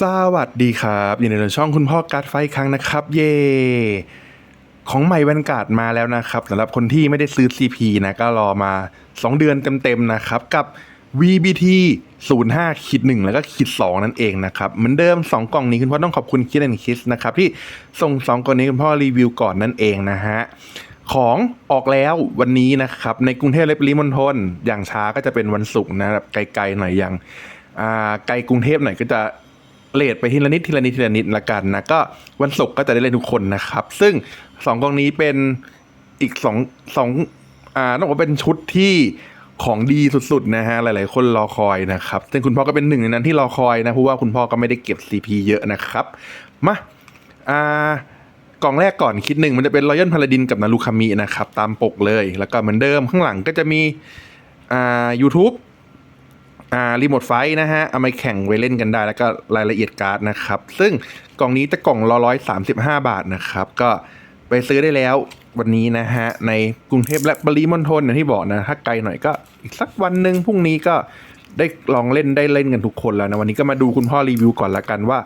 สวัสดีครับยินดีต้อนช่องคุณพ่อการ์ดไฟครั้งนะครับ เย่ของใหม่แวนการ์ดมาแล้วนะครับสำหรับคนที่ไม่ได้ซื้อ CP นะ ก็รอมา 2 เดือนเต็มๆนะครับ กับ VBT 05คิด1แล้วก็คิด2นั่นเองนะครับเหมือนเดิม 2 กล่องนี้คุณพ่อต้องขอบคุณคิดแอนคิสนะครับ ที่ส่ง 2 กล่องนี้คุณพ่อรีวิวก่อนนั่นเองนะฮะของออกแล้ววันนี้นะครับ ในกรุงเทพและปริมณฑลอย่างช้าก็จะเป็นวันศุกร์นะแบบไกลๆหน่อยอย่างไกลกรุงเทพหน่อยก็จะ เลทไปทีละนิดทีละนิดทีละนิดละกันนะก็วันศุกร์ก็จะได้เล่นทุกคนนะครับ ซึ่งสองกองนี้เป็นอีกสองสองอ่าต้องบอกว่าเป็นชุดที่ของดีสุดๆนะฮะหลายๆ คนรอคอยนะครับ ซึ่งคุณพ่อก็เป็นหนึ่งในนั้นที่รอคอยนะเพราะว่าคุณพ่อก็ไม่ได้เก็บ CP เยอะนะครับมาอ่ากล่องแรกก่อนคิดหนึ่งมันจะเป็นรอยัลพาลาดินกับนารุคามินะครับ ตามปกเลย แล้วก็เหมือนเดิมข้างหลังก็จะมีอ่า YouTube อ่ารีโมทไฟนะฮะ เอามาแข่งไว้เล่นกันได้ แล้วก็รายละเอียดการ์ดนะครับ ซึ่งกล่องนี้จะกล่องละร้อยสามสิบห้าบาทนะครับ ก็ไปซื้อได้แล้ววันนี้นะฮะ ในกรุงเทพและปริมณฑลอย่างที่บอกนะ ถ้าไกลหน่อยก็อีกสักวันหนึ่งพรุ่งนี้ก็ได้ลองเล่นได้เล่นกันทุกคนแล้วนะ วันนี้ก็มาดูคุณพ่อรีวิวก่อนละกันว่า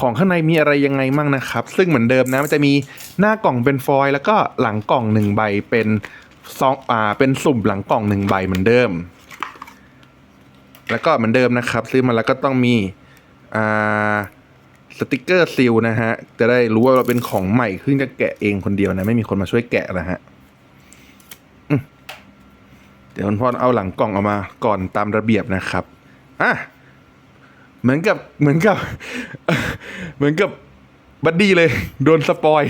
ของข้างในมีอะไรยังไงมั่งนะครับ ซึ่งเหมือนเดิมนะมันจะมีหน้ากล่องเป็นฟอยล์แล้วก็หลังกล่องหนึ่งใบเป็นซองอ่าเป็นสุ่มหลังกล่องหนึ่งใบเหมือนเดิม แล้วก็เหมือนเดิมนะครับ ซื้อมาแล้วก็ต้องมีอ่าสติกเกอร์ซีลนะฮะ จะได้รู้ว่าเราเป็นของใหม่เพิ่งจะแกะเองคนเดียวนะ ไม่มีคนมาช่วยแกะนะฮะเดี๋ยวคุณพ่อเอาหลังกล่องออกมาก่อนตามระเบียบนะครับอะเหมือนกับเหมือนกับ เหมือนกับบัดดี้เลย โดนสปอย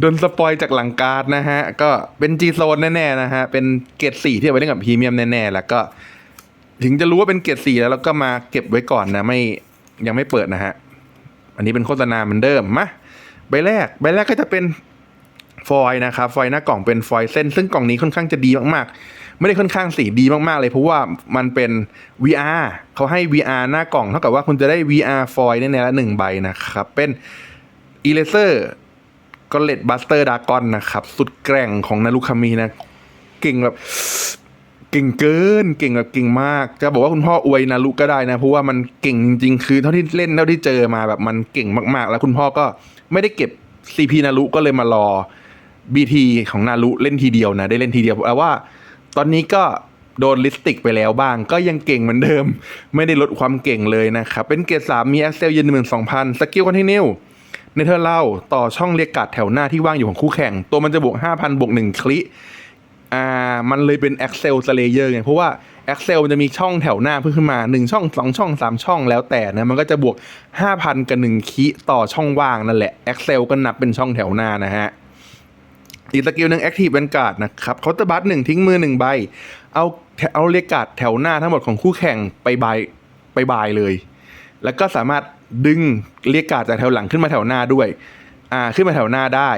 โดนสปอยจากหลังการ์ดนะฮะ ก็เป็นจีโซนแน่ๆนะฮะ เป็นเกรดสี่ที่เอาไว้เล่นกับพรีเมียมแน่ๆ แล้วก็ ถึงจะรู้ว่าเป็นเกรดสี่แล้วเราก็มาเก็บไว้ก่อนนะ ไม่ยังไม่เปิดนะฮะ อันนี้เป็นโฆษณาเหมือนเดิมมาใบแรก ใบแรกก็จะเป็นฟอยนะครับ ฟอยหน้ากล่องเป็นฟอยเส้น ซึ่งกล่องนี้ค่อนข้างจะดีมากๆ ไม่ได้ค่อนข้างสีดีมากๆเลย เพราะว่ามันเป็น VR เขาให้ VR หน้ากล่อง เท่ากับว่าคุณจะได้ VR ฟอยล์แนละหนึ่งใบนะครับ เป็น Eraser ก็เลดบัสเตอร์ดากอนนะครับ สุดแกร่งของนารุคามีนะ เก่งแบบ เก่งเกินเก่งแบบเก่งมาก จะบอกว่าคุณพ่ออวยนารุก็ได้นะเพราะว่ามันเก่งจริงๆ คือเท่าที่เล่นเท่าที่เจอมาแบบมันเก่งมากๆ แล้วคุณพ่อก็ไม่ได้เก็บ CP นารุก็เลยมารอ BT ของนารุเล่นทีเดียวนะ ได้เล่นทีเดียวแปลว่า ตอนนี้ก็โดนลิสติกไปแล้วบ้าง ก็ยังเก่งเหมือนเดิม ไม่ได้ลดความเก่งเลยนะครับ เป็นเกรดสามมี Excel ยืนหมื่นสองพันสกิลคอนตินียในเธอเล่าต่อช่องเรียกกาดแถวหน้าที่ว่างอยู่ของคู่แข่ง ตัวมันจะบวก 5,000 บวก 1 คลิ อ่ามันเลยเป็น Excel Slayer ไงเพราะว่า Excel มันจะมีช่องแถวหน้าเพิ่มขึ้นมา 1 ช่อง 2 ช่อง 3 ช่องแล้วแต่นะ มันก็จะบวก 5,000 กับ 1คิต่อช่องว่างนั่นแหละ Excel ก็นับเป็นช่องแถวหน้านะฮะอีกสกิลหนึ่ง Active Vanguard นะครับเคาน์เตอร์บัตหนึ่งทิ้งมือหนึ่งใบ เอาเอาเรียกาดแถวหน้าทั้งหมดของคู่แข่งไปบายไปบายเลย แล้วก็สามารถดึงเรียกาดจากแถวหลังขึ้นมาแถวหน้าด้วยอ่าขึ้นมาแถวหน้าได้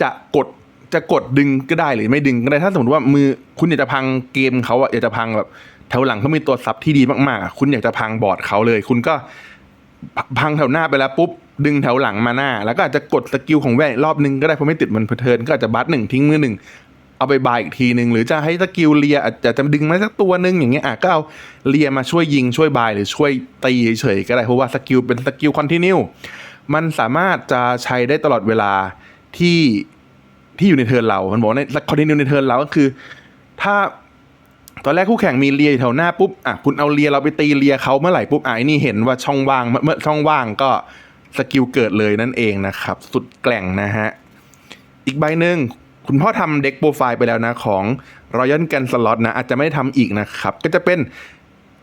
จะกด จะกดดึงก็ได้หรือไม่ดึงก็ได้ถ้าสมมติว่ามือคุณอยากจะพังเกมเขาอะอยากจะพังแบบแถวหลังเขามีตัวซับที่ดีมากๆ คุณอยากจะพังบอร์ดเขาเลย คุณก็พังแถวหน้าไปแล้วปุ๊บดึงแถวหลังมาหน้า แล้วก็อาจจะกดสกิลของแว่รอบนึงก็ได้เพราะไม่ติดมันเพลินก็อาจจะบัตหนึ่งทิ้งมือหนึ่งเอาไปบายอีกทีหนึ่งหรือจะให้สกิลเลียอาจจะจะดึงมาสักตัวหนึ่งอย่างเงี้ยอะก็เอาเลียมาช่วยยิงช่วยบายหรือช่วยตีเฉยๆก็ได้เพราะว่าสกิลเป็นสกิลคอนติเนียมันสามารถจะใช้ได้ตลอดเวลาที่ ที่อยู่ในเทิร์นเรา มันบอกในคอนติเนียในเทิร์นเราก็คือ ถ้าตอนแรกคู่แข่งมีเลียอยู่แถวหน้าปุ๊บอะคุณเอาเลียเราไปตีเลียเขาเมื่อไหร่ปุ๊บอะไอ้นี่เห็นว่าช่องว่างเมื่อช่องว่างก็สกิลเกิดเลยนั่นเองนะครับ สุดแกล่งนะฮะ อีกใบหนึ่งคุณพ่อทำเด็กโปรไฟล์ไปแล้วนะ ของรอยัลแกนสล็อตนะ อาจจะไม่ได้ทำอีกนะครับ ก็จะเป็น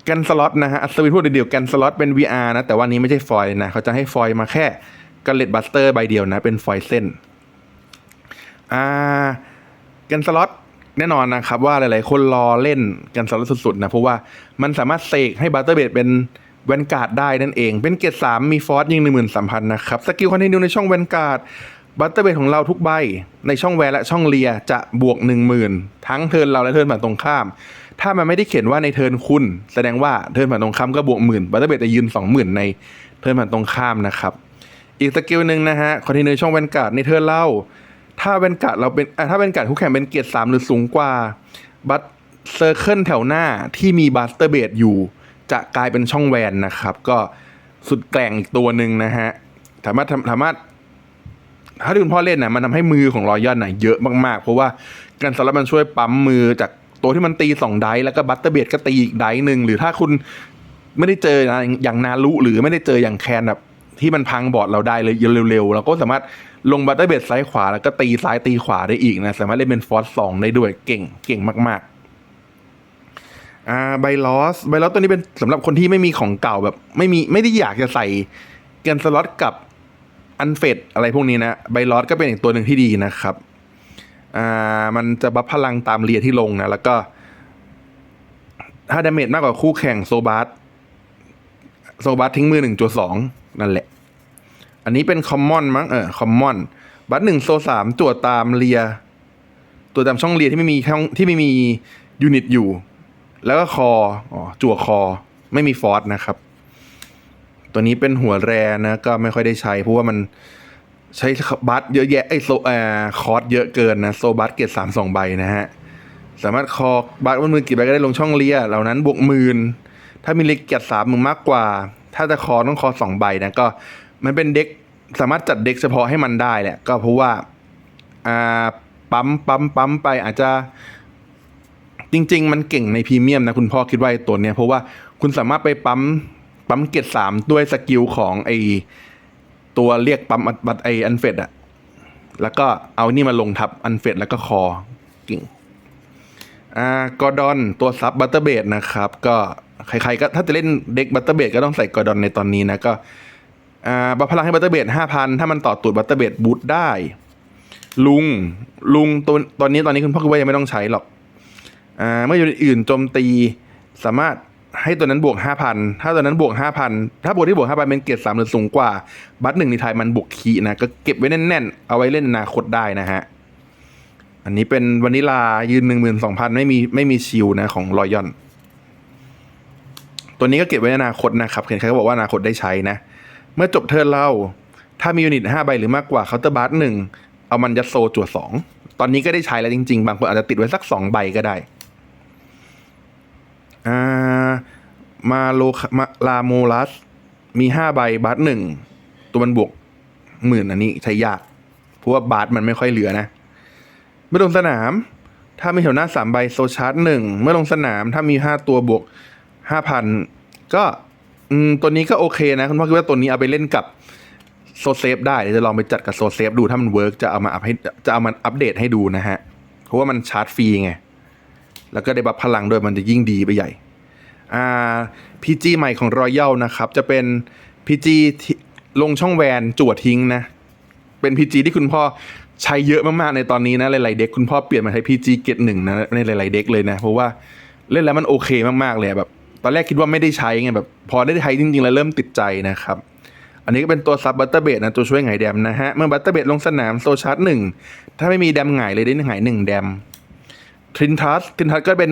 แกนสล็อตนะฮะอัศวินพูดเดียวๆแกนสล็อตเป็น VR นะ แต่ว่านี้ไม่ใช่ฟอยนะ เขาจะให้ฟอยมาแค่กันเล็ดบัสเตอร์ใบเดียวนะ เป็นฟอยเส้น อ่ากันสล็อตแน่นอนนะครับว่าหลายๆ คนรอเล่นกันสล็อตสุดๆนะเพราะว่ามันสามารถเสกให้บัตเตอร์เบดเป็นแวนการ์ดได้นั่นเอง เป็นเกรดสามมีฟอสยิงหนึ่งหมื่นสามพันนะครับสกิลคอนติเนียในช่องแวนการ์ดบัตเตอร์เบดของเราทุกใบ ในช่องแวนและช่องเลียจะบวกหนึ่งหมื่นทั้งเทิร์นเราและเทิร์นฝั่งตรงข้าม ถ้ามันไม่ได้เขียนว่าในเทิร์นคุณ แสดงว่าเทิร์นฝั่งตรงข้ามก็บวกหมื่นบัตเตอร์เบดจะยืนสองหมื่นในเทิร์นฝั่งตรงข้ามนะครับอีกสกิลหนึ่งนะฮะคอนติเนียช่องแวนการ์ดในเทิร์นเรา ถ้าเป็นการ์ดเราเป็นถ้าเป็นการ์ดคู่แข่งเป็นเกียรดสามหรือสูงกว่า บัตเซอร์เคิลแถวหน้าที่มีบัสเตอร์เบดอยู่ จะกลายเป็นช่องแวนนะครับ ก็สุดแกร่งอีกตัวหนึ่งนะฮะสามารถสามารถถ้าที่คุณพ่อเล่นนะมันทำให้มือของรอยย่อนน่ะเยอะมากๆ เพราะว่าการสลับมันช่วยปั๊มมือจากตัวที่มันตีสองไดแล้วก็บัตเตอร์เบดก็ตีอีกไดหนึ่งหรือถ้าคุณไม่ได้เจออย่างนารุหรือไม่ได้เจออย่างแคนแบบที่มันพังบอร์ดเราได้เลยเร็วๆเราก็สามารถ ลงบัตเตอร์เบดซ้ายขวาแล้วก็ตีซ้ายตีขวาได้อีกนะ สามารถเล่นเป็นฟอสสองได้ด้วยเก่งเก่งมาก ๆ อ่าไบลอสไบลอสตัวนี้เป็นสำหรับคนที่ไม่มีของเก่าแบบ ไม่มีไม่ได้อยากจะใส่เกนสล็อตกับอันเฟดอะไรพวกนี้นะไบลอสก็เป็นอีกตัวหนึ่งที่ดีนะครับอ่ามันจะบัฟพลังตามเรียที่ลงนะ แล้วก็ ถ้าดาเมจมากกว่าคู่แข่งโซบาสโซบาสทิ้งมือหนึ่งจัวสองนั่นแหละ อันนี้เป็นคอมมอนมั้งเออคอมมอนบัตหนึ่งโซสามจั่วตามเรีย ตัวตามช่องเรียที่ไม่มีช่องที่ไม่มียูนิตอยู่ แล้วก็คออ๋อจั่วคอไม่มีฟอร์สนะครับ ตัวนี้เป็นหัวแรนะ ก็ไม่ค่อยได้ใช้ เพราะว่ามันใช้บัตเยอะแยะไอโซเอ่อคอร์สเยอะเกินนะ โซบัตเกตสามสองใบนะฮะ สามารถคอบัตบนมือกี่ใบก็ได้ลงช่องเลียเหล่านั้นบวกหมื่นถ้ามีเล็กเกียรสามมึงมากกว่า ถ้าจะคอต้องคอสองใบนะก็ มันเป็นเด็กสามารถจัดเด็กเฉพาะให้มันได้แหละก็เพราะว่าอ่าปั๊มปั๊มปั๊มไปอาจจะจริง ๆ มันเก่งในพรีเมียมนะคุณพ่อคิดว่าไอ้ตัวเนี้ยเพราะว่าคุณสามารถไปปั๊มปั๊มเกตสามด้วยสกิลของไอตัวเรียกปั๊มบัตไออันเฟดอะแล้วก็เอานี่มาลงทับอันเฟดแล้วก็คอเก่งอ่ากอร์ดอนตัวซับบัตเตอร์เบดนะครับ ก็ใครๆก็ถ้าจะเล่นเด็กบัตเตอร์เบดก็ต้องใส่กอร์ดอนในตอนนี้นะก็ อ่าบัฟพลังให้บัตเตอร์เบดห้าพันถ้ามันต่อตูดบัตเตอร์เบดบูทได้ ลุงลุงตัวตอนนี้ตอนนี้คุณพ่อคิดว่ายังไม่ต้องใช้หรอกอ่าเมื่ออยู่อื่นโจมตีสามารถให้ตัวนั้นบวกห้าพันถ้าตัวนั้นบวกห้าพันถ้าบวกที่บวกห้าพันเป็นเกรดสามหรือสูงกว่า บัตหนึ่งในไทยมันบวกคีนะ ก็เก็บไว้แน่นๆ เอาไว้เล่นอนาคตได้นะฮะ อันนี้เป็นวานิลายืนหนึ่งหมื่นสองพันไม่มีไม่มีชิลนะของรอยอน ตัวนี้ก็เก็บไว้ในอนาคตนะครับเห็นใครก็บอกว่าอนาคตได้ใช้นะ เมื่อจบเทิร์นเรา ถ้ามียูนิตห้าใบหรือมากกว่าเคาน์เตอร์บาร์หนึ่งเอามันยัดโซจั่วสองตอนนี้ก็ได้ใช้แล้วจริง ๆ บางคนอาจจะติดไว้สักสองใบก็ได้อ่ามาโลมาลาโมลัส มีห้าใบบาร์หนึ่งตัวมันบวกหมื่นอันนี้ใช้ยากเพราะว่าบาร์มันไม่ค่อยเหลือนะเมื่อลงสนาม ถ้ามีแถวหน้าสามใบโซชาร์จหนึ่งเมื่อลงสนามถ้ามีห้าตัวบวกห้าพันก็ อืมตัวนี้ก็โอเคนะ คุณพ่อคิดว่าตัวนี้เอาไปเล่นกับโซเซฟได้เดี๋ยวจะลองไปจัดกับโซเซฟดูถ้ามันเวิร์กจะเอามาอัพให้จะเอามันอัปเดตให้ดูนะฮะ เพราะว่ามันชาร์จฟรีไง แล้วก็ได้บัฟพลังด้วยมันจะยิ่งดีไปใหญ่อ่าพีจีใหม่ของรอยัลนะครับ จะเป็นพีจีลงช่องแวนจั่วทิ้งนะ เป็นพีจีที่คุณพ่อใช้เยอะมากๆในตอนนี้นะหลายๆเด็กคุณพ่อเปลี่ยนมาใช้พีจีเกตหนึ่งนะในหลายๆเด็กเลยนะ เพราะว่าเล่นแล้วมันโอเคมากๆเลยแบบ อนแรกคิดว่าไม่ได้ใช้ไงแบบพอได้ใช้จริงๆ แล้วเริ่มติดใจนะครับ อันนี้ก็เป็นตัวซับบัตเตอร์เบดนะตัวช่วยไงแดมนะฮะ เมื่อบัตเตอร์เบดลงสนามโซชาร์จหนึ่งถ้าไม่มีแดมไงเลยได้หงายหนึ่งแดมทรินทัสทรินทัสก็เป็น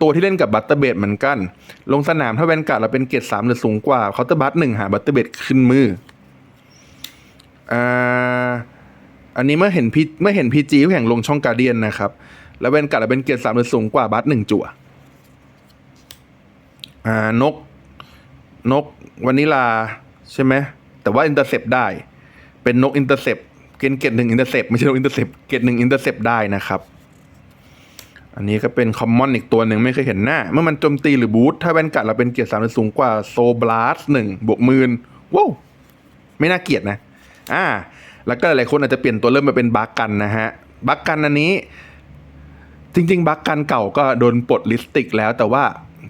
ตัวที่เล่นกับบัตเตอร์เบดเหมือนกัน ลงสนามถ้าแวนการ์ดเราเป็นเกรดสามหรือสูงกว่าเคาน์เตอร์บัตหนึ่งหาบัตเตอร์เบดขึ้นมืออ่าอันนี้เมื่อเห็นพีเมื่อเห็นพีจีแข่งลงช่องการเดียนนะครับ แล้วแวนการ์ดเราเป็นเกรดสามหรือสูงกว่าบัตหนึ่งจั่ว อ่านกนกวานิลาใช่ไหมแต่ว่าอินเตอร์เซปได้ เป็นนกอินเตอร์เซปเกณฑ์เกตหนึ่งอินเตอร์เซปไม่ใช่นกอินเตอร์เซปเกตหนึ่งอินเตอร์เซปได้นะครับ อันนี้ก็เป็นคอมมอนอีกตัวหนึ่งไม่เคยเห็นหน้า เมื่อมันโจมตีหรือบูทถ้าแวนกัดเราเป็นเกียร์สามหรือสูงกว่าโซบลาสหนึ่งบวกหมื่นว้าวไม่น่าเกลียดนะ อ่า แล้วก็หลายคนอาจจะเปลี่ยนตัวเริ่มมาเป็นบักกันนะฮะบักกันอันนี้ จริง ๆ บักกันเก่าก็โดนปลดลิสติกแล้วแต่ว่า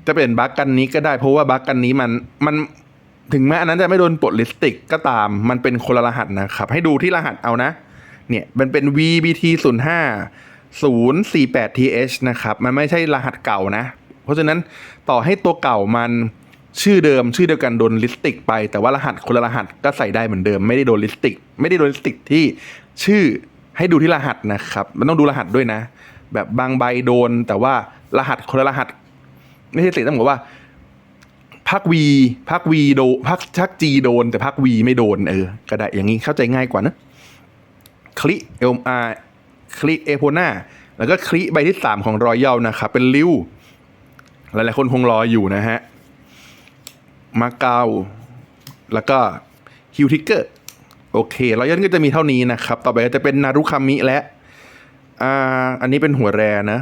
จะเป็นบักกันนี้ก็ได้เพราะว่าบักกันนี้มันมันถึงแม้อันนั้นจะไม่โดนปลดลิสติกก็ตาม มันเป็นคนละรหัสนะครับ ให้ดูที่รหัสเอานะ เนี่ยมันเป็น VBT 0 5 048 TH นะครับ มันไม่ใช่รหัสเก่านะ เพราะฉะนั้นต่อให้ตัวเก่ามันชื่อเดิมชื่อเดียวกันโดนลิสติกไป แต่ว่ารหัสคนละรหัสก็ใส่ได้เหมือนเดิม ไม่ได้โดนลิสติก ไม่ได้โดนลิสติกที่ชื่อให้ดูที่รหัสนะครับ มันต้องดูรหัสด้วยนะ แบบบางใบโดน แต่ว่ารหัสคนละรหัส ไม่ใช่สิต้องบอกว่าภาควีภาควีโดภาคชักจีโดน แต่ภาควีไม่โดนเออก็ได้อย่างนี้เข้าใจง่ายกว่านะคลิเอลอาคลิเอโพนาแล้วก็คลิใบที่สามของรอยัลนะครับ เป็นริวหลายๆคนคงรออยู่นะฮะมาเกาแล้วก็ฮิวทิกเกอร์โอเครอยัลก็จะมีเท่านี้นะครับ ต่อไปก็จะเป็นนารุคามิและอ่าอันนี้เป็นหัวแรนะ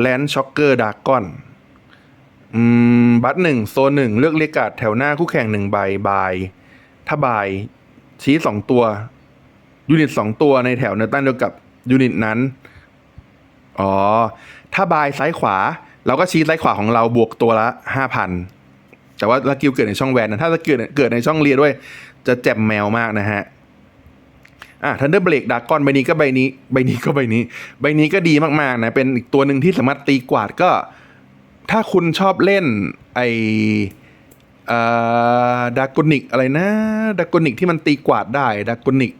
แลนช็อกเกอร์ดากอน อืม บัตหนึ่งโซนหนึ่งเลือกเรียกการ์ดแถวหน้าคู่แข่งหนึ่งใบบาย ถ้าบาย ชี้สองตัว ยูนิตสองตัวในแถวเนื้อตั้งเดียวกับยูนิตนั้น อ๋อ ถ้าบายซ้ายขวา เราก็ชี้ซ้ายขวาของเราบวกตัวละห้าพันแต่ว่าสกิลเกิดในช่องแวนนะถ้าสกิลเกิดในช่องเรียด้วย จะแจ่มแมวมากนะฮะอะทันเดอร์เบรกดากอนใบนี้ก็ใบนี้ ใบนี้ก็ใบนี้ ใบนี้ก็ดีมากๆนะ เป็นอีกตัวหนึ่งที่สามารถตีกวาดก็ ถ้าคุณชอบเล่นไอดากอนิกอะไรนะดากอนิกที่มันตีกวาดได้ดากอนิก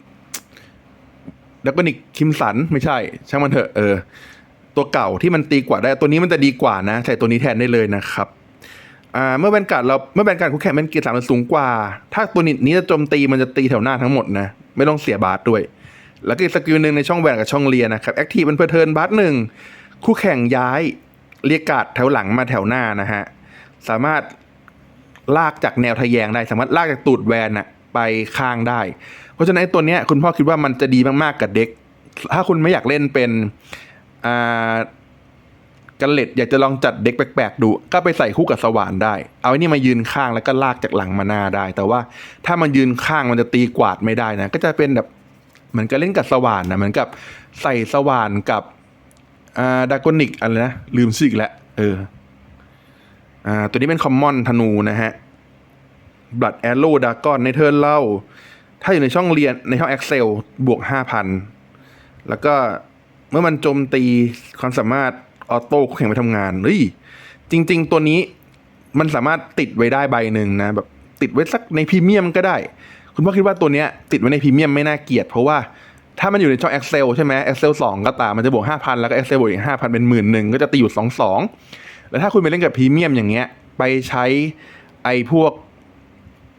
ดากอนิกคิมสันไม่ใช่ ช่างมันเถอะเออ ตัวเก่าที่มันตีกวาดได้ ตัวนี้มันจะดีกว่านะ ใส่ตัวนี้แทนได้เลยนะครับเมื่อแบนการ์ดเราเมื่อแบนการ์ดคู่แข่งเป็นเกียร์สามันสูงกว่า ถ้าตัวนี้จะโจมตีมันจะตีแถวหน้าทั้งหมดนะ ไม่ต้องเสียบาสด้วย แล้วก็สกิลหนึ่งในช่องแวนกับช่องเลียนะครับแอคทีฟเป็นเพอร์เทิร์นบาสหนึ่งคู่แข่งย้าย เรียกกาดแถวหลังมาแถวหน้านะฮะ สามารถลากจากแนวทะแยงได้ สามารถลากจากตูดแวนอะไปข้างได้ เพราะฉะนั้นตัวเนี้ยคุณพ่อคิดว่ามันจะดีมากๆกับเด็ก ถ้าคุณไม่อยากเล่นเป็นอ่ากันเล็ดอยากจะลองจัดเด็กแปลกๆดู ก็ไปใส่คู่กับสว่านได้ เอาไอ้นี่มายืนข้างแล้วก็ลากจากหลังมาหน้าได้ แต่ว่าถ้ามันยืนข้างมันจะตีกวาดไม่ได้นะ ก็จะเป็นแบบเหมือนกับเล่นกับสว่านนะเหมือนกับใส่สว่านกับ อ่าดากอนิกอะไรนะ ลืมชื่ออีกแล้วเออ อ่า ตัวนี้เป็นคอมมอนธนูนะฮะบลัดแอโร่ดากอนในเทิร์นเล่า ถ้าอยู่ในช่องเรียนในช่อง Excel บวก5,000แล้วก็เมื่อมันโจมตีความสามารถออโต้คู่แข่งไปทำงานเฮ้ยจริง ๆ ตัวนี้มันสามารถติดไว้ได้ใบหนึ่งนะ แบบติดไว้สักในพรีเมียมก็ได้ คุณพ่อคิดว่าตัวเนี้ยติดไว้ในพรีเมียมไม่น่าเกลียดเพราะว่า ถ้ามันอยู่ในช่อง Excel ใช่ไหม Excel 2 ก็ตามมันจะบวก 5,000 แล้วก็ Excel บวกอีก 5,000 เป็นหมื่นหนึ่งก็จะตีอยู่ 2 2 แล้วถ้าคุณไปเล่นกับพรีเมียมอย่างเงี้ย ไปใช้ไอ้พวก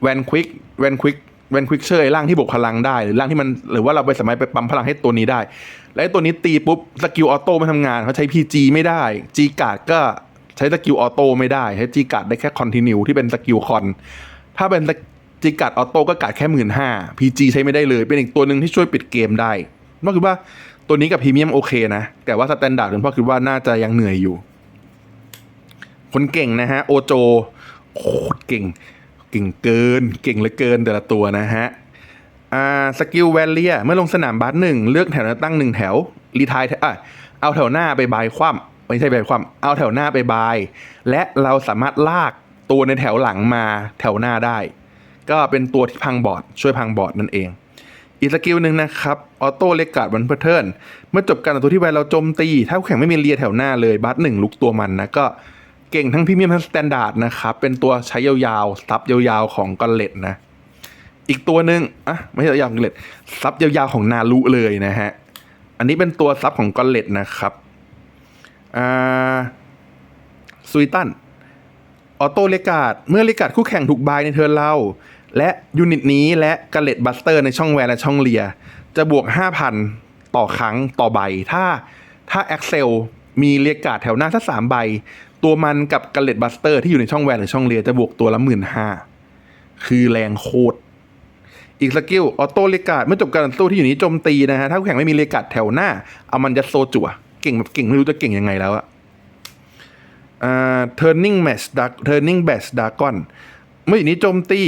แวนควิกแวนควิกแวนควิกเชอร์ไอ้ร่างที่บวกพลังได้หรือร่างที่มันหรือว่าเราไปสามารถไปปั๊มพลังให้ตัวนี้ได้ และตัวนี้ตีปุ๊บสกิลออโต้ไม่ทำงานเขาใช้ PG ไม่ได้ G การ์ดก็ใช้สกิลออโต้ไม่ได้ ใช้ G การ์ดได้แค่คอนติเนียที่เป็นสกิลคอนถ้าเป็น G การ์ดออโต้ก็การ์ดแค่หมื่นห้า PG ใช้ไม่ได้เลย เป็นอีกตัวหนึ่งที่ช่วยปิดเกมได้นอกจากว่าตัวนี้กับพรีเมียมโอเคนะ แต่ว่าสแตนดาร์ดคุณพ่อคิดว่าน่าจะยังเหนื่อยอยู่ คนเก่งนะฮะ โอโจโคตรเก่ง เก่งเกิน เก่งเหลือเกินแต่ละตัวนะฮะอ่าสกิลแวนเลียเมื่อลงสนามบาสหนึ่งเลือกแถวหน้าตั้งหนึ่งแถว รีทายอะเอาแถวหน้าไปบายคว่ำไม่ใช่บายคว่ำเอาแถวหน้าไปบาย และเราสามารถลากตัวในแถวหลังมาแถวหน้าได้ ก็เป็นตัวที่พังบอร์ดช่วยพังบอร์ดนั่นเอง อีกสกิลหนึ่งนะครับออโต้เลกการ์ดวันเพอร์เทิร์นเมื่อจบการต่อตัวที่แวนเราโจมตี ถ้าคู่แข่งไม่มีเลียแถวหน้าเลยบัสหนึ่งลุกตัวมันนะก็เก่งทั้งพรีเมียมทั้งสแตนดาร์ดนะครับ เป็นตัวใช้ยาวๆซับยาวๆของกอลเลตนะ อีกตัวหนึ่งอะไม่ใช่ยาวกอลเลตซับยาวๆของนารุเลยนะฮะ อันนี้เป็นตัวซับของกอลเลตนะครับอ่าซุยตันออโต้เลกาดเมื่อเลกาดคู่แข่งถูกบายในเทิร์นเรา และยูนิตนี้และก l เลตบัสเตอร์ในช่องแวนและช่องเลีย จะบวก 5,000 ต่อครั้งต่อใบ ถ้าถ้า Excel มีเรียกาดแถวหน้าสักสามใบ ตัวมันกับก l เลตบัสเตอร์ที่อยู่ในช่องแวนหรือช่องเลียจะบวกตัวละหมื่นห้าคือแรงโคตรอีกสกิลออโต้เรียกาดเมื่อจบการต่อสู้ที่อยู่นี้โจมตีนะฮะถ้าแข่งไม่มีเรียกาดแถวหน้า เอามันยัดโซจั่วเก่งแบบเก่งไม่รู้จะเก่งยังไงแล้วอะอ่า turning match dark turning batch dragon เมื่ออยู่นี้โจมตี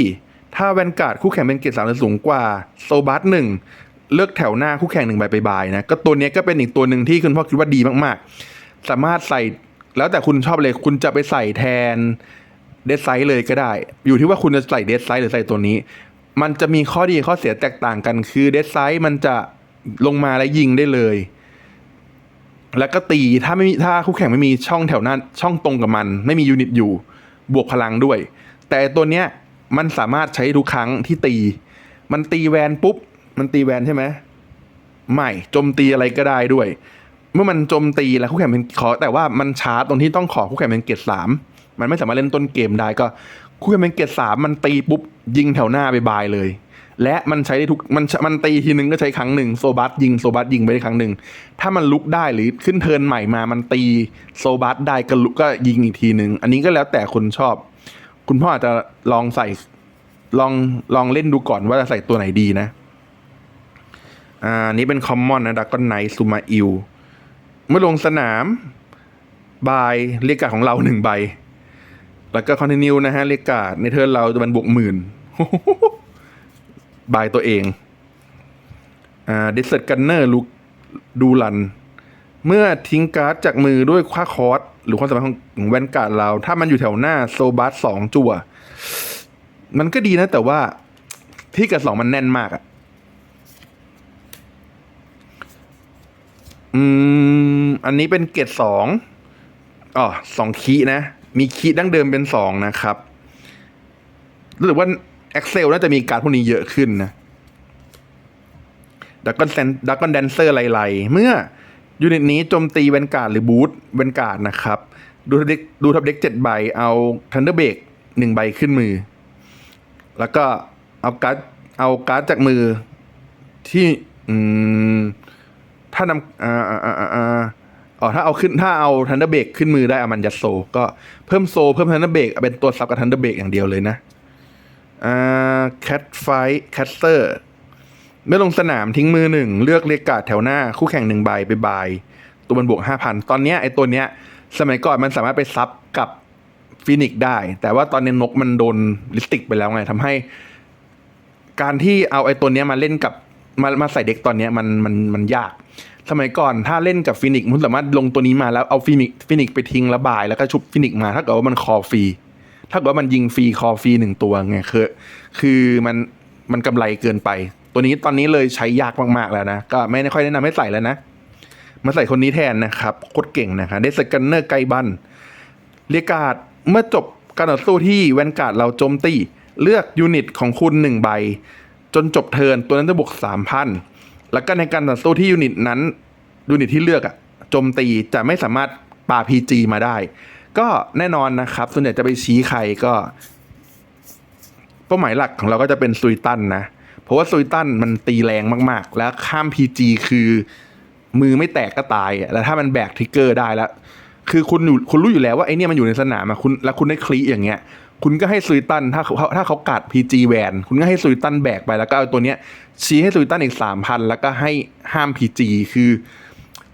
ถ้าแวนการ์ดคู่แข่งเป็นเกรดสามหรือสูงกว่าโซบัสหนึ่งเลือกแถวหน้าคู่แข่งหนึ่งใบไปบายนะก็ตัวนี้ก็เป็นอีกตัวหนึ่งที่คุณพ่อคิดว่าดีมากๆ สามารถใส่แล้วแต่คุณชอบเลยคุณจะไปใส่แทนเดซไซส์เลยก็ได้ อยู่ที่ว่าคุณจะใส่เดซไซส์หรือใส่ตัวนี้ มันจะมีข้อดีข้อเสียแตกต่างกัน คือเดซไซส์มันจะลงมาและยิงได้เลย แล้วก็ตีถ้าไม่มีถ้าคู่แข่งไม่มีช่องแถวหน้าช่องตรงกับมัน ไม่มียูนิตอยู่บวกพลังด้วย แต่ตัวเนี้ย มันสามารถใช้ทุกครั้งที่ตี มันตีแวนปุ๊บ มันตีแวนใช่ไหมไม่โจมตีอะไรก็ได้ด้วย เมื่อมันโจมตีแล้วคู่แข่งเป็นขอ แต่ว่ามันช้าตรงที่ต้องขอคู่แข่งเป็นเกรดสามมันไม่สามารถเล่นต้นเกมได้ก็คู่แข่งเป็นเกรดสามมันตีปุ๊บ ยิงแถวหน้าไปบายเลย และมันใช้ได้ทุกมันมันตีทีนึงก็ใช้ครั้งหนึ่งโซบัสยิงโซบัสยิงไปได้ครั้งหนึ่งถ้ามันลุกได้หรือขึ้นเทินใหม่มามันตีโซบัสได้ก็ลุกก็ยิงอีกทีหนึ่งอันนี้ก็แล้วแต่คนชอบ คุณพ่ออาจจะลองใส่ลองลองเล่นดูก่อนว่าจะใส่ตัวไหนดีนะ อ่านี้เป็นคอมมอนนะดักกอนไนซูมาอิลเมื่อลงสนามบายเรียกกาดของเราหนึ่งใบ แล้วก็คอนติเนียนะฮะเรียกกาดในเทิร์นเราจะมันบวกหมื่นบายตัวเอง อ่าดิสเซตกันเนอร์ลูดูลัน เมื่อทิ้งการ์ดจากมือด้วยคว้าคอร์ส หรือความสามารถของแวนการ์ดเรา ถ้ามันอยู่แถวหน้าโซบัสสองจั่ว มันก็ดีนะ แต่ว่าที่กับสองมันแน่นมากอะอืม อันนี้เป็นเกรดสองอ๋อสองคีนะ มีคีดั้งเดิมเป็นสองนะครับ รู้สึกว่า Excel น่าจะมีการพวกนี้เยอะขึ้นนะดักกอนแซนดักกอนแดนเซอร์ไลๆเมื่อ ยูนิตนี้โจมตีแวนการ์ดหรือบูทแวนการ์ดนะครับ ดูทับเด็กดูทับเด็กเจ็ดใบเอาทันเดอร์เบกหนึ่งใบขึ้นมือ แล้วก็เอาการ์ดเอาการ์ดจากมือที่อืมถ้านำอ่าอ่าอ่าอ่าอ๋อถ้าเอาขึ้นถ้าเอาทันเดอร์เบกขึ้นมือได้เอามันยัดโซ ก็เพิ่มโซ เพิ่มทันเดอร์เบกเป็นตัวซับกับทันเดอร์เบกอย่างเดียวเลยนะอ่าแคทไฟแคสเตอร์ เมื่อลงสนามทิ้งมือหนึ่งเลือกเลกการ์ดแถวหน้าคู่แข่งหนึ่งใบไปบาย ตัวมันบวกห้าพันตอนเนี้ยไอตัวเนี้ย สมัยก่อนมันสามารถไปซับกับฟินิกได้ แต่ว่าตอนนี้นกมันโดนลิสติกไปแล้วไงทำให้ การที่เอาไอ้ตัวเนี้ยมาเล่นกับมามาใส่เด็กตอนเนี้ยมันมันมันยาก สมัยก่อนถ้าเล่นกับฟินิกมันสามารถลงตัวนี้มาแล้วเอาฟินิกฟินิกไปทิ้งระบาย แล้วก็ชุบฟินิกมาถ้าเกิดว่ามันคอฟรีถ้าเกิดว่ามันยิงฟรีคอฟรีหนึ่งตัวไงคือ คือมันมันกำไรเกินไป ตัวนี้ตอนนี้เลยใช้ยากมากๆแล้วนะ ก็ไม่ได้ค่อยแนะนำให้ใส่แล้วนะ มาใส่คนนี้แทนนะครับโคตรเก่งนะครับได้สกันเนอร์ไกบันเรียกาดเมื่อจบการต่อสู้ที่แวนการ์ดเราโจมตี เลือกยูนิตของคุณหนึ่งใบ จนจบเทิร์นตัวนั้นจะบวกสามพันแล้วก็ในการต่อสู้ที่ยูนิตนั้นยูนิตที่เลือกอะโจมตีจะไม่สามารถปาพีจีมาได้ ก็แน่นอนนะครับ ส่วนใหญ่จะไปชี้ใครก็เป้าหมายหลักของเราก็จะเป็นซุยตันนะ เพราะว่าซุยตันมันตีแรงมากๆ แล้วข้ามพีจีคือมือไม่แตกก็ตายแล้วถ้ามันแบกทริกเกอร์ได้แล้ว คือคุณอยู่คุณรู้อยู่แล้วว่าไอเนี่ยมันอยู่ในสนามอะคุณแล้วคุณได้คลีอย่างเงี้ย คุณก็ให้ซุยตันถ้าเขาถ้าเขากัดพีจีแวนคุณก็ให้ซุยตันแบกไปแล้วก็เอาตัวเนี้ยชี้ให้ซุยตันอีกสามพันแล้วก็ให้ห้ามพีจีคือ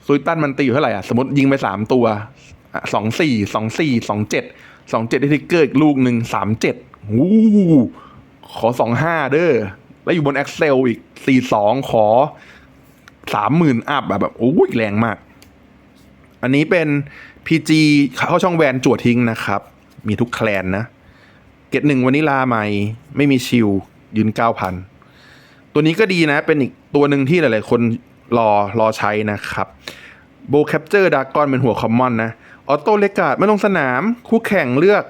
ซุยตันมันตีอยู่เท่าไหร่อะสมมติยิงไปสามตัวสองสี่สองสี่สองเจ็ดสองเจ็ดได้ทริกเกอร์อีกลูกหนึ่งสามเจ็ดวู้ขอสองห้าเด้อ แล้วอยู่บน Excel อีกสี่สองขอสามหมื่นอัพแบบโอ้ยแรงมาก อันนี้เป็น PG เข้าช่องแวนจั่วทิ้งนะครับ มีทุกแคลนนะ เกตหนึ่งวานิลาใหม่ ไม่มีชิลยืนเก้าพันตัวนี้ก็ดีนะ เป็นอีกตัวหนึ่งที่หลาย ๆ คนรอรอใช้นะครับโบแคปเจอร์ดากอนเป็นหัวคอมมอนนะ ออโต้เลกการ์ดไม่ลงสนาม คู่แข่งเลือก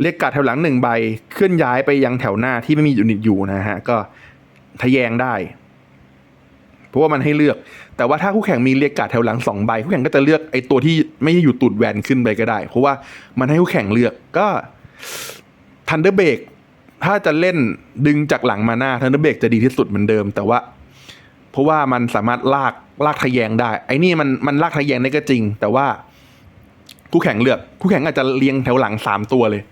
เลกการ์ดแถวหลังหนึ่งใบ เคลื่อนย้ายไปยังแถวหน้าที่ไม่มียูนิตอยู่นะฮะ ก็ ทะแยงได้ เพราะว่ามันให้เลือก แต่ว่าถ้าคู่แข่งมีเรียกกาดแถวหลังสองใบคู่แข่งก็จะเลือกไอ้ตัวที่ไม่ได้อยู่ตูดแวนขึ้นไปก็ได้ เพราะว่ามันให้คู่แข่งเลือกก็ทันเดอร์เบกถ้าจะเล่นดึงจากหลังมาหน้าทันเดอร์เบกจะดีที่สุดเหมือนเดิม แต่ว่า เพราะว่ามันสามารถลากลากทะแยงได้ ไอ้นี่มันมันลากทะแยงได้ก็จริง แต่ว่าคู่แข่งเลือกคู่แข่งอาจจะเรียงแถวหลังสามตัวเลย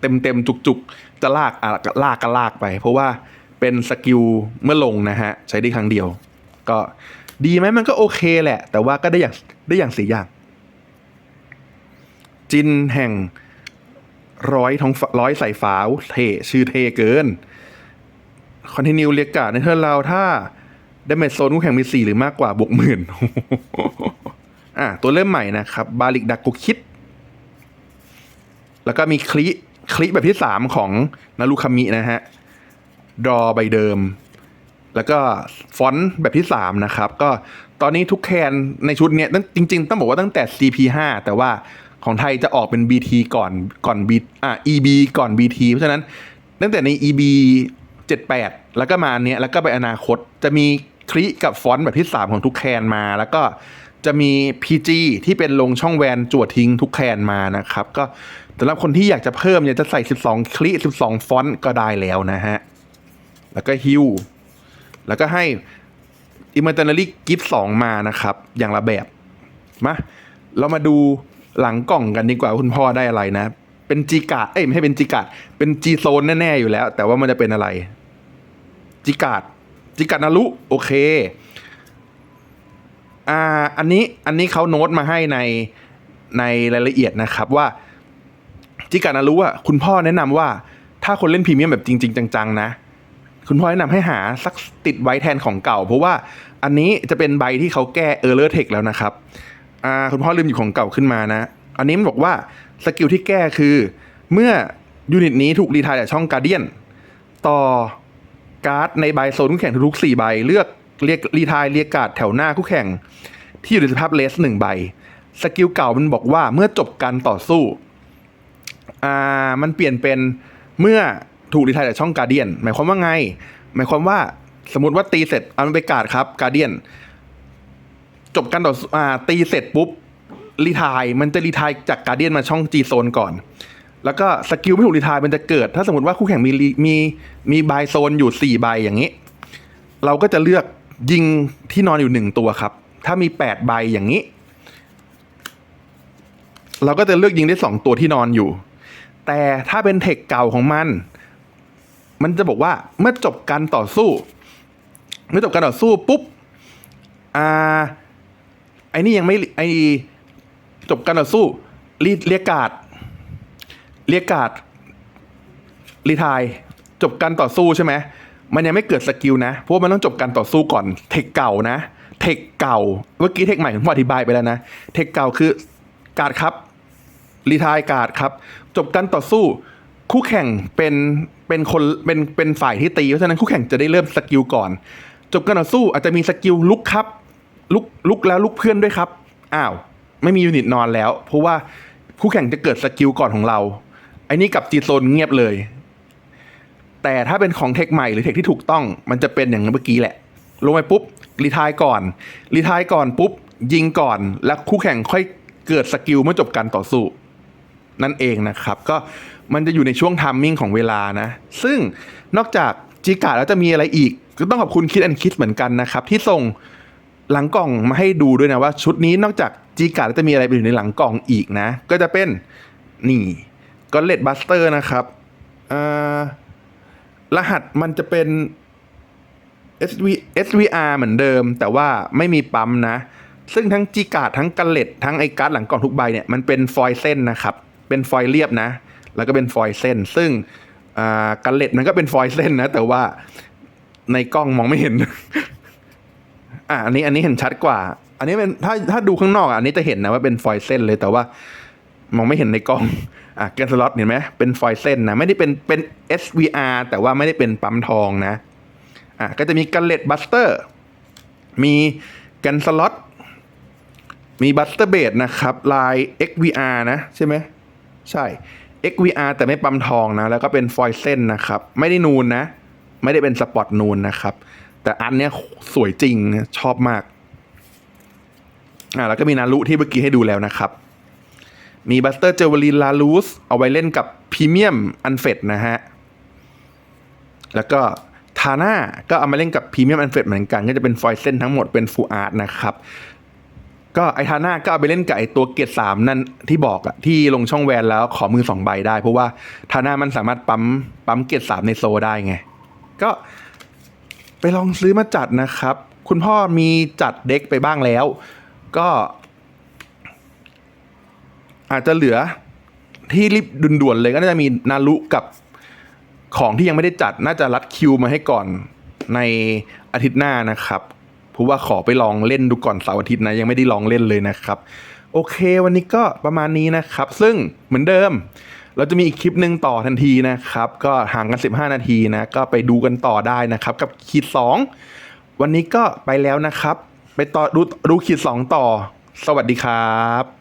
เต็มเต็มจุกจุกๆจะลากอะลากก็ลากไป เพราะว่า เป็นสกิลเมื่อลงนะฮะ ใช้ได้ครั้งเดียว ก็ดีไหมมันก็โอเคแหละ แต่ว่าก็ได้อย่างได้อย่างสี่อย่าง จินแห่งร้อยทองร้อยใส่ฟ้าเทชื่อเทเกินคอนติเนียเรียกกาในเทิร์นเราถ้าไดเมจโซนคู่แข่งมีสี่หรือมากกว่าบวกหมื่นอะตัวเริ่มใหม่นะครับ บาลิกดักกุคิด แล้วก็มีคลิคลิแบบที่สามของนารุคามินะฮะ ดรอใบเดิม แล้วก็ฟอนต์แบบที่สามนะครับ ก็ตอนนี้ทุกแคนในชุดเนี้ยจริง ๆ ต้องบอกว่าตั้งแต่ CP5 แต่ว่าของไทยจะออกเป็น BT ก่อนก่อน B อะ EB ก่อน BT เพราะฉะนั้นตั้งแต่ใน EB 78 แล้วก็มาเนี้ยแล้วก็ไปอนาคตจะมีคลิกับฟอนต์แบบที่ 3 ของทุกแคนมา แล้วก็จะมี PG ที่เป็นลงช่องแวนจวดทิ้งทุกแคนมานะครับ ก็สำหรับคนที่อยากจะเพิ่มอยากจะใส่ 12 คลิ 12 ฟอนต์ก็ได้แล้วนะฮะ แล้วก็ฮิวแล้วก็ให้ i m m o r t a l y Gift 2มานะครับ อย่างละแบบมาเรามาดูหลังกล่องกันดีกว่าคุณพ่อได้อะไรนะ เป็นจีกาดเอ้ยไม่ใช่เป็นจีกาดเป็นจีโซนแน่ๆอยู่แล้ว แต่ว่ามันจะเป็นอะไรจีกาดจีกาดนารุโอเคอ่าอันนี้อันนี้เขาโน้ตมาให้ในในรายละเอียดนะครับว่าจิกาดนารู้ว่าคุณพ่อแนะนำว่า ถ้าคนเล่นพรีเมียมแบบจริง ๆ จังๆนะ คุณพ่อแนะนำให้หาสักติดไว้แทนของเก่า เพราะว่าอันนี้จะเป็นใบที่เขาแก้เออร์เลอร์เทคแล้วนะครับอ่าคุณพ่อลืมอยู่ของเก่าขึ้นมานะ อันนี้มันบอกว่าสกิลที่แก้คือเมื่อยูนิตนี้ถูกรีไทายจากช่องการเดียนต่อการ์ดในใบโซนคู่แข่งทุกๆ4ใบเลือกเรียกรีไทายเรียกการ์ดแถวหน้าคู่แข่ง ที่อยู่ในสภาพเลสหนึ่งใบสกิลเก่ามันบอกว่าเมื่อจบการต่อสู้อ่ามันเปลี่ยนเป็นเมื่อ ถูกรีไทายจากช่องการเดียนหมายความว่าไง หมายความว่าสมมติว่าตีเสร็จเอามันไปกาดครับการเดียนจบการต่ออ่าตีเสร็จปุ๊บรีไทายมันจะรีไทายจากการเดียนมาช่องจีโซนก่อน แล้วก็สกิลไม่ถูกรีไทายมันจะเกิด ถ้าสมมติว่าคู่แข่งมีรีมีมีบายโซนอยู่สี่ใบอย่างนี้ เราก็จะเลือกยิงที่นอนอยู่หนึ่งตัวครับ ถ้ามีแปดใบอย่างนี้ เราก็จะเลือกยิงได้สองตัวที่นอนอยู่ แต่ถ้าเป็นเทคเก่าของมัน มันจะบอกว่าเมื่อจบการต่อสู้ เมื่อจบการต่อสู้ปุ๊บอ่าไอ้นี่ยังไม่ไอจบการต่อสู้รีเรียกการ์ดเรียกการ์ดรีไทายจบการต่อสู้ใช่ไหมมันยังไม่เกิดสกิลนะเพราะมันต้องจบการต่อสู้ก่อนเทคเก่านะ เทคเก่า เมื่อกี้เทคใหม่ผมอธิบายไปแล้วนะ เทคเก่าคือการ์ดครับรีไทายการ์ดครับ จบการต่อสู้ คู่แข่งเป็น เป็นคนเป็นเป็นฝ่ายที่ตีเพราะฉะนั้นคู่แข่งจะได้เริ่มสกิลก่อน จบการต่อสู้อาจจะมีสกิลลุกครับลุกลุกแล้วลุกเพื่อนด้วยครับอ้าวไม่มียูนิตนอนแล้ว เพราะว่าคู่แข่งจะเกิดสกิลก่อนของเราไอ้นี่กับจีโซนเงียบเลย แต่ถ้าเป็นของเทคใหม่หรือเทคที่ถูกต้องมันจะเป็นอย่างเมื่อกี้แหละ ลงไปปุ๊บรีทายก่อนรีทายก่อนปุ๊บยิงก่อน แล้วคู่แข่งค่อยเกิดสกิลเมื่อจบการต่อสู้ นั่นเองนะครับ ก็มันจะอยู่ในช่วงทามมิ่งของเวลานะ ซึ่งนอกจากจีกาแล้วจะมีอะไรอีก ก็ต้องขอบคุณคิดแอนคิดเหมือนกันนะครับ ที่ส่งหลังกล่องมาให้ดูด้วยนะว่า ชุดนี้นอกจากจีกาแล้วจะมีอะไรอยู่ในหลังกล่องอีกนะ ก็จะเป็นนี่ก็เลดบัสเตอร์นะครับรหัสมันจะเป็น SV SVR เหมือนเดิม แต่ว่าไม่มีปั๊มนะ ซึ่งทั้งจีการ์ดทั้งกันเล็ดทั้งไอการ์ดหลังกล่องทุกใบเนี่ยมันเป็นฟอยล์เส้นนะครับ เป็นฟอยล์เรียบนะ แล้วก็เป็นฟอยล์เส้น ซึ่งกันเล็ดมันก็เป็นฟอยล์เส้นนะ แต่ว่าในกล้องมองไม่เห็น อะอันนี้อันนี้เห็นชัดกว่า อันนี้เป็นถ้าถ้าดูข้างนอกอันนี้จะเห็นนะว่าเป็นฟอยล์เส้นเลยแต่ว่ามองไม่เห็นในกล้อง อะแกนสล็อตเห็นไหมเป็นฟอยล์เส้นนะ ไม่ได้เป็นเป็น SVR แต่ว่าไม่ได้เป็นปั๊มทองนะ อะก็จะมีกันเล็ดบัสเตอร์ มีกันสล็อตมีบัสเตอร์เบดนะครับ ลาย XVR นะ ใช่ไหม ใช่ XVR แต่ไม่ปั๊มทองนะ แล้วก็เป็นฟอยล์เส้นนะครับ ไม่ได้นูนนะ ไม่ได้เป็นสปอตนูนนะครับ แต่อันเนี้ยสวยจริงชอบมาก อ่าแล้วก็มีนารุที่เมื่อกี้ให้ดูแล้วนะครับ มีบัสเตอร์เจวลินลาลูสเอาไว้เล่นกับพรีเมียมอันเฟดนะฮะ แล้วก็ทาน่าก็เอามาเล่นกับพรีเมียมอันเฟดเหมือนกัน ก็จะเป็นฟอยล์เส้นทั้งหมดเป็นฟูอาร์ตนะครับ ก็ไอทาน่าก็เอาไปเล่นกับไอตัวเกียร์สามนั่นที่บอกอะที่ลงช่องแวนแล้วขอมือสองใบได้ เพราะว่าทาน่ามันสามารถปั๊มปั๊มเกียร์สามในโซได้ไง ก็ไปลองซื้อมาจัดนะครับ คุณพ่อมีจัดเด็กไปบ้างแล้ว ก็ อาจจะเหลือที่รีบด่วนๆเลยก็น่าจะมีนารุกับของที่ยังไม่ได้จัดน่าจะรัดคิวมาให้ก่อนในอาทิตย์หน้านะครับ ราะว่าขอไปลองเล่นดูก่อนเสาร์อาทิตย์นะยังไม่ได้ลองเล่นเลยนะครับ โอเค วันนี้ก็ประมาณนี้นะครับ ซึ่งเหมือนเดิม เราจะมีอีกคลิปหนึ่งต่อทันทีนะครับ ก็ห่างกัน 15 นาทีนะก็ไปดูกันต่อได้นะครับ กับขีด 2 วันนี้ก็ไปแล้วนะครับ ไปต่อดูดูขีด 2 ต่อ สวัสดีครับ